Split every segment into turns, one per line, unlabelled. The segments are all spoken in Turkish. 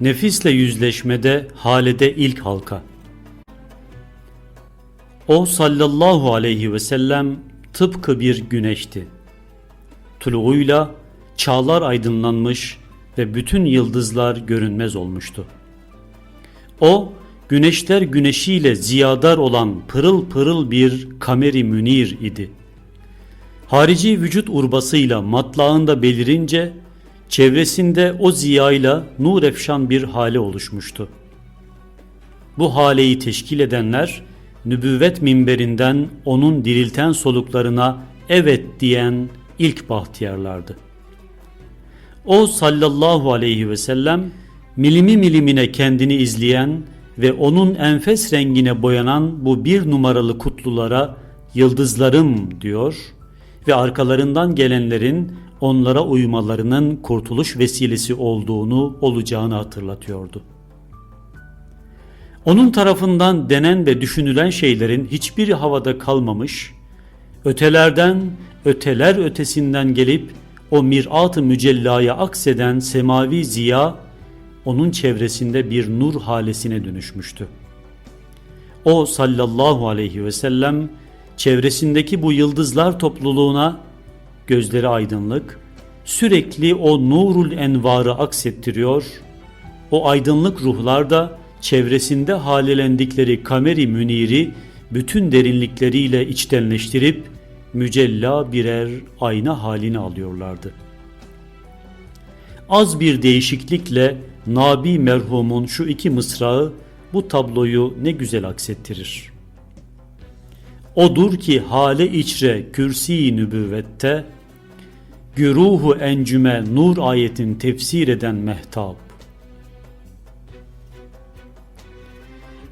Nefisle yüzleşmede halede ilk halka. O sallallahu aleyhi ve sellem tıpkı bir güneşti. Tuluğuyla çağlar aydınlanmış ve bütün yıldızlar görünmez olmuştu. O güneşler güneşiyle ziyadar olan pırıl pırıl bir kameri münir idi. Harici vücut urbasıyla matlağında belirince çevresinde o ziyayla nur efşan bir hale oluşmuştu. Bu haleyi teşkil edenler nübüvvet minberinden onun dirilten soluklarına evet diyen ilk bahtiyarlardı. O sallallahu aleyhi ve sellem milimi milimine kendini izleyen ve onun enfes rengine boyanan bu bir numaralı kutlulara yıldızlarım diyor ve arkalarından gelenlerin onlara uymalarının kurtuluş vesilesi olduğunu olacağını hatırlatıyordu. Onun tarafından denen ve düşünülen şeylerin hiçbiri havada kalmamış, ötelerden, öteler ötesinden gelip o mirat-ı mücellaya akseden semavi ziya onun çevresinde bir nur halesine dönüşmüştü. O sallallahu aleyhi ve sellem çevresindeki bu yıldızlar topluluğuna gözleri aydınlık, sürekli o nurul envarı aksettiriyor, o aydınlık ruhlar da çevresinde halelendikleri kameri müniri bütün derinlikleriyle içtenleştirip mücella birer ayna halini alıyorlardı. Az bir değişiklikle Nabi merhumun şu iki mısrağı bu tabloyu ne güzel aksettirir. Odur ki hale içre kürsi nübüvvette güruhu encüme nur ayetin tefsir eden mehtap.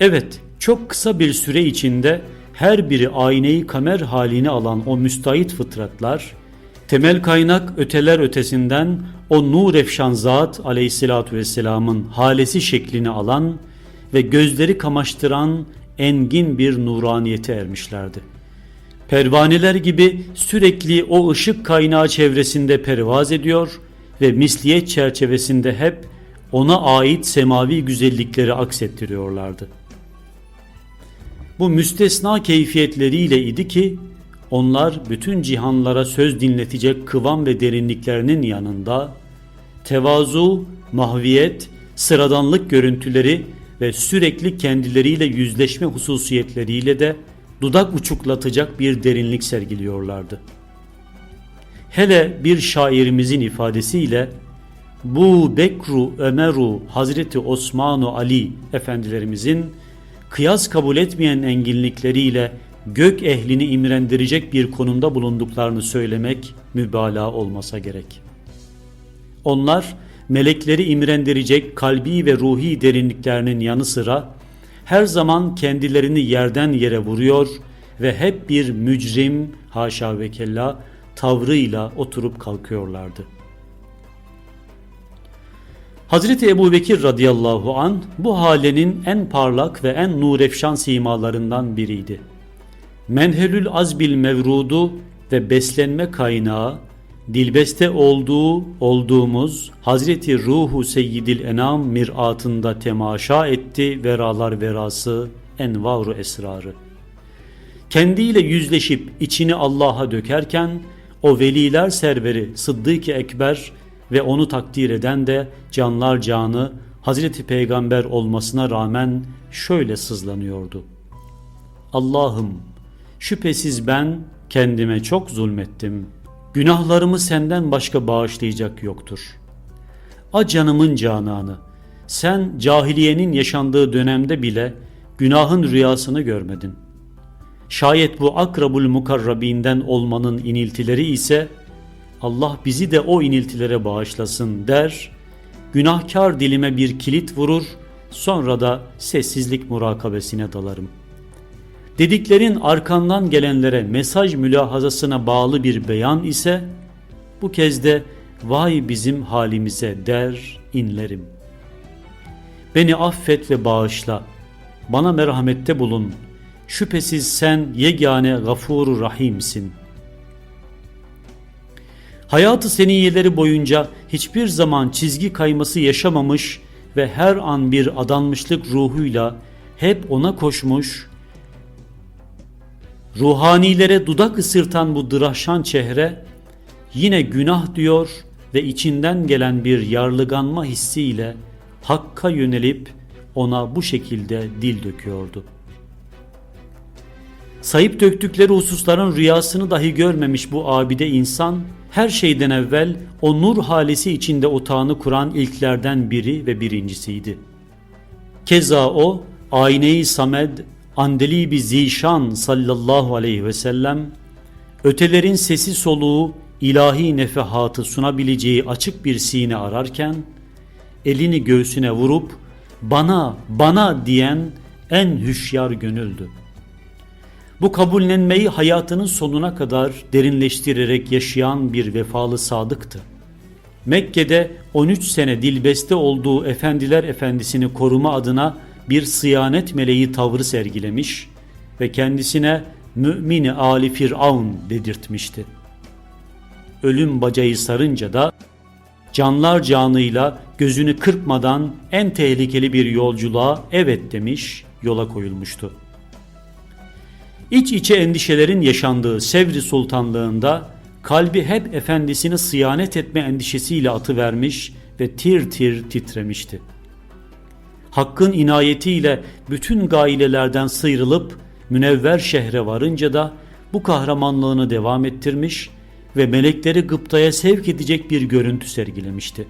Evet, çok kısa bir süre içinde her biri ayneyi kamer halini alan o müstahit fıtratlar, temel kaynak öteler ötesinden o nur efşan zat aleyhissalatü vesselamın halesi şeklini alan ve gözleri kamaştıran engin bir nuraniyete ermişlerdi. Pervaneler gibi sürekli o ışık kaynağı çevresinde pervaz ediyor ve misliyet çerçevesinde hep ona ait semavi güzellikleri aksettiriyorlardı. Bu müstesna keyfiyetleriyle idi ki onlar bütün cihanlara söz dinletecek kıvam ve derinliklerinin yanında tevazu, mahviyet, sıradanlık görüntüleri ve sürekli kendileriyle yüzleşme hususiyetleriyle de dudak uçuklatacak bir derinlik sergiliyorlardı. Hele bir şairimizin ifadesiyle bu Bekru Ömeru Hazreti Osmanu Ali efendilerimizin kıyas kabul etmeyen enginlikleriyle gök ehlini imrendirecek bir konumda bulunduklarını söylemek mübalağa olmasa gerek. Onlar melekleri imrendirecek kalbi ve ruhi derinliklerinin yanı sıra her zaman kendilerini yerden yere vuruyor ve hep bir mücrim haşa ve kella tavrıyla oturup kalkıyorlardı. Hazreti Ebu Bekir radıyallahu an bu halenin en parlak ve en nurefşan simalarından biriydi. Menhelül azbil mevrudu ve beslenme kaynağı dilbeste olduğu olduğumuz Hazreti Ruhu Seyyidil Enam miratında temaşa etti veralar verası envaru esrarı. Kendiyle yüzleşip içini Allah'a dökerken o veliler serveri Sıddık-ı Ekber ve onu takdir eden de canlar canı Hazreti Peygamber olmasına rağmen şöyle sızlanıyordu. Allah'ım şüphesiz ben kendime çok zulmettim. Günahlarımı senden başka bağışlayacak yoktur. A canımın cananı, sen cahiliyenin yaşandığı dönemde bile günahın rüyasını görmedin. Şayet bu akrabul mukarrabinden olmanın iniltileri ise Allah bizi de o iniltilere bağışlasın der, günahkar dilime bir kilit vurur, sonra da sessizlik murakabesine dalarım. Dediklerin arkandan gelenlere mesaj mülahazasına bağlı bir beyan ise, bu kez de vay bizim halimize der inlerim. Beni affet ve bağışla, bana merhamette bulun, şüphesiz sen yegane gafuru rahimsin.'' Hayatı seniyeleri boyunca hiçbir zaman çizgi kayması yaşamamış ve her an bir adanmışlık ruhuyla hep ona koşmuş, ruhanilere dudak ısırtan bu dıraşan çehre yine günah diyor ve içinden gelen bir yarlıganma hissiyle Hakk'a yönelip ona bu şekilde dil döküyordu. Sayıp döktükleri hususların rüyasını dahi görmemiş bu abide insan her şeyden evvel o nur halesi içinde otağını kuran ilklerden biri ve birincisiydi. Keza o ayneyi samed andeli zişan sallallahu aleyhi ve sellem ötelerin sesi soluğu ilahi nefehatı sunabileceği açık bir sine ararken elini göğsüne vurup bana bana diyen en hüşyar gönüldü. Bu kabullenmeyi hayatının sonuna kadar derinleştirerek yaşayan bir vefalı sadıktı. Mekke'de 13 sene dilbeste olduğu efendiler efendisini koruma adına bir sıyanet meleği tavrı sergilemiş ve kendisine mümini Ali Firavun dedirtmişti. Ölüm bacayı sarınca da canlar canıyla gözünü kırpmadan en tehlikeli bir yolculuğa evet demiş, yola koyulmuştu. İç içe endişelerin yaşandığı Sevri Sultanlığında kalbi hep efendisini sıyanet etme endişesiyle atıvermiş ve tir tir titremişti. Hakkın inayetiyle bütün gailelerden sıyrılıp münevver şehre varınca da bu kahramanlığını devam ettirmiş ve melekleri gıptaya sevk edecek bir görüntü sergilemişti.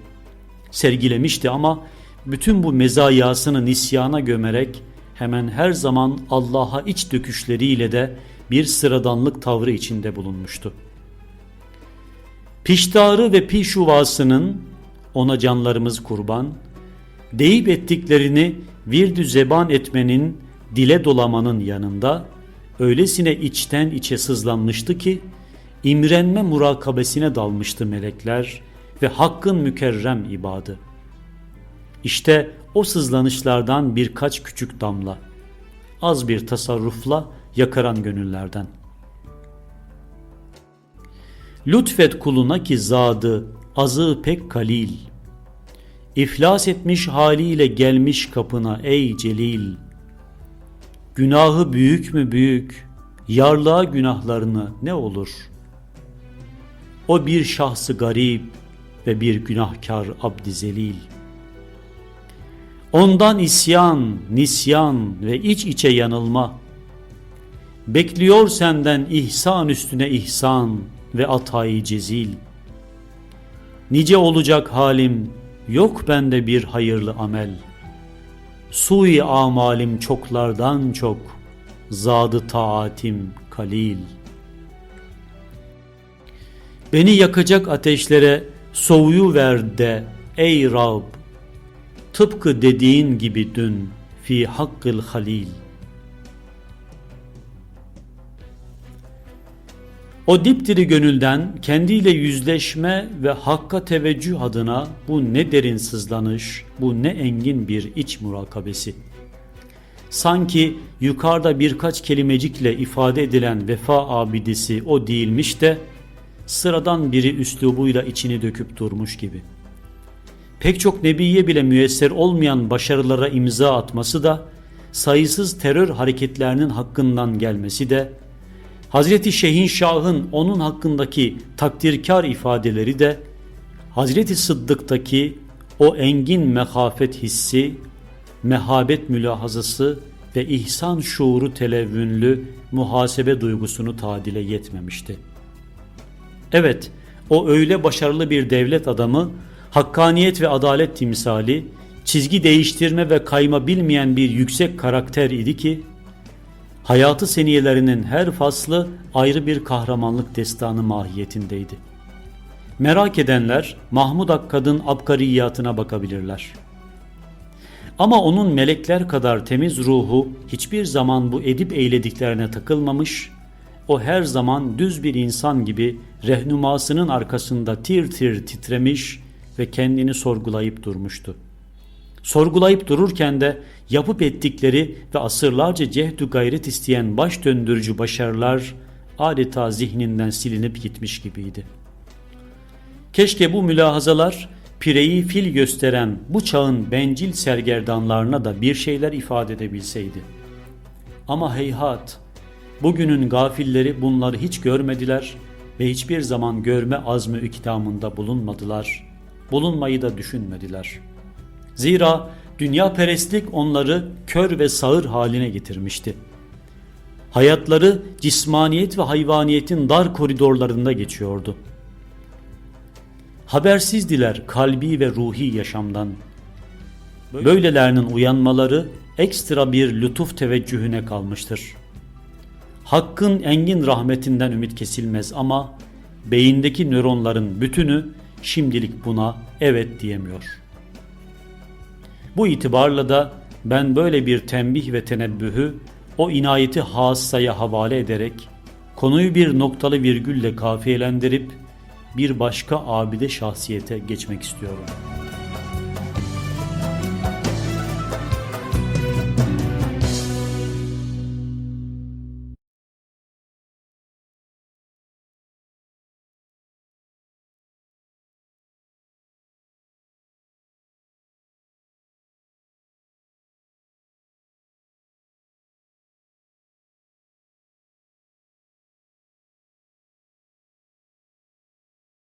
Sergilemişti ama bütün bu mezayasını nisyana gömerek hemen her zaman Allah'a iç döküşleriyle de bir sıradanlık tavrı içinde bulunmuştu. Piştarı ve pişuvasının ona canlarımız kurban, deyip ettiklerini virdü zeban etmenin, dile dolamanın yanında öylesine içten içe sızlanmıştı ki imrenme murakabesine dalmıştı melekler ve hakkın mükerrem ibadı. İşte o sızlanışlardan birkaç küçük damla, az bir tasarrufla yakaran gönüllerden. Lütfet kuluna ki zadı, azı pek kalil. İflas etmiş haliyle gelmiş kapına ey celil. Günahı büyük mü büyük, yarlığa günahlarını ne olur? O bir şahsı garip ve bir günahkar abdi zelil.'' Ondan isyan, nisyan ve iç içe yanılma. Bekliyor senden ihsan üstüne ihsan ve atayı cezil. Nice olacak halim, yok bende bir hayırlı amel. Sui amalim çoklardan çok, zadı taatim kalil. Beni yakacak ateşlere soğuyu ver de ey Rab, Tıpkı dediğin gibi dün fi hakkıl halil. O dipdiri gönülden kendiyle yüzleşme ve hakka teveccüh adına bu ne derin sızlanış, bu ne engin bir iç murakabesi. Sanki yukarıda birkaç kelimecikle ifade edilen vefa abidesi o değilmiş de sıradan biri üslubuyla içini döküp durmuş gibi.'' pek çok nebiye bile müyesser olmayan başarılara imza atması da sayısız terör hareketlerinin hakkından gelmesi de Hazreti Şehin Şah'ın onun hakkındaki takdirkar ifadeleri de Hazreti Sıddık'taki o engin mehafet hissi, mehabet mülahazası ve ihsan şuuru televvünlü muhasebe duygusunu tadile yetmemişti. Evet, o öyle başarılı bir devlet adamı hakkaniyet ve adalet timsali, çizgi değiştirme ve kayma bilmeyen bir yüksek karakter idi ki, hayatı seniyelerinin her faslı ayrı bir kahramanlık destanı mahiyetindeydi. Merak edenler Mahmud Akkad'ın abkariyatına bakabilirler. Ama onun melekler kadar temiz ruhu hiçbir zaman bu edip eylediklerine takılmamış, o her zaman düz bir insan gibi rehnumasının arkasında tir tir titremiş ve kendini sorgulayıp durmuştu. Sorgulayıp dururken de yapıp ettikleri ve asırlarca cehdü gayret isteyen baş döndürücü başarılar adeta zihninden silinip gitmiş gibiydi. Keşke bu mülahazalar pireyi fil gösteren bu çağın bencil sergerdanlarına da bir şeyler ifade edebilseydi. Ama heyhat, bugünün gafilleri bunları hiç görmediler ve hiçbir zaman görme azmi ikdamında bulunmadılar. Bulunmayı da düşünmediler. Zira dünya perestlik onları kör ve sağır haline getirmişti. Hayatları cismaniyet ve hayvaniyetin dar koridorlarında geçiyordu. Habersizdiler kalbi ve ruhi yaşamdan. Böylelerinin uyanmaları ekstra bir lütuf teveccühüne kalmıştır. Hakkın engin rahmetinden ümit kesilmez ama beyindeki nöronların bütünü şimdilik buna evet diyemiyor. Bu itibarla da ben böyle bir tembih ve tenebbühü o inayeti hassaya havale ederek konuyu bir noktalı virgülle kafiyelendirip bir başka abide şahsiyete geçmek istiyorum.''